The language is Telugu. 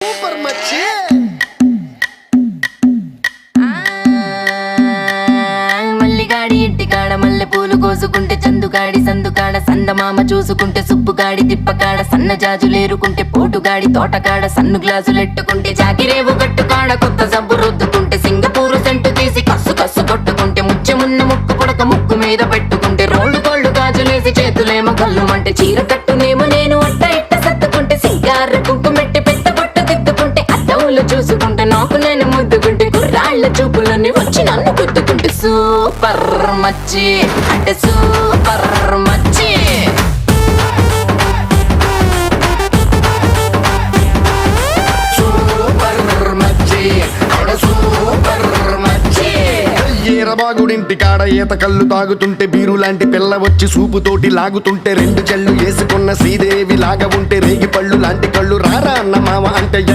సూపర్ మచ్చి. మల్లిగాడి ఇంటికాడ మల్లె పూలు కోసుకుంటే చందుగాడి సందుకాడ సందమామ చూసుకుంటే సుబ్బుగాడి తిప్పకాడ సన్న జాజులేరుకుంటే పోటుగాడి తోటకాడ సన్ను గ్లాసులెట్టుకుంటే జాకిరేవు కట్టుకాడ కొత్త సబ్బు రుద్దుకుంటే సింగపూరు సెంటు తీసి కస్సు కస్సు కొట్టుకుంటే ముచ్చెమున్న ముక్కు పొడక ముక్కు మీద పెట్టుకుంటే రోళ్ళు కోళ్ళు గాజులేసి చేతులేమో గల్లుమంటే చీర కట్టునేమో నేను అట్ట చూపులని వచ్చి నన్ను గుద్దుకుంటే సూపర్ మచ్చి. అంటే సూపర్ మచ్చి. సూపర్ మచ్చి. అంటే సూపర్ మచ్చి. ఈరబాగుడింటి కాడ ఈత కళ్ళు తాగుతుంటే బీరు లాంటి పిల్ల వచ్చి సూపుతోటి లాగుతుంటే రెండు చెళ్ళు వేసుకున్న శ్రీదేవి లాగా ఉంటే రేగి పళ్ళు లాంటి కళ్ళు రారా అన్న మామ అంటే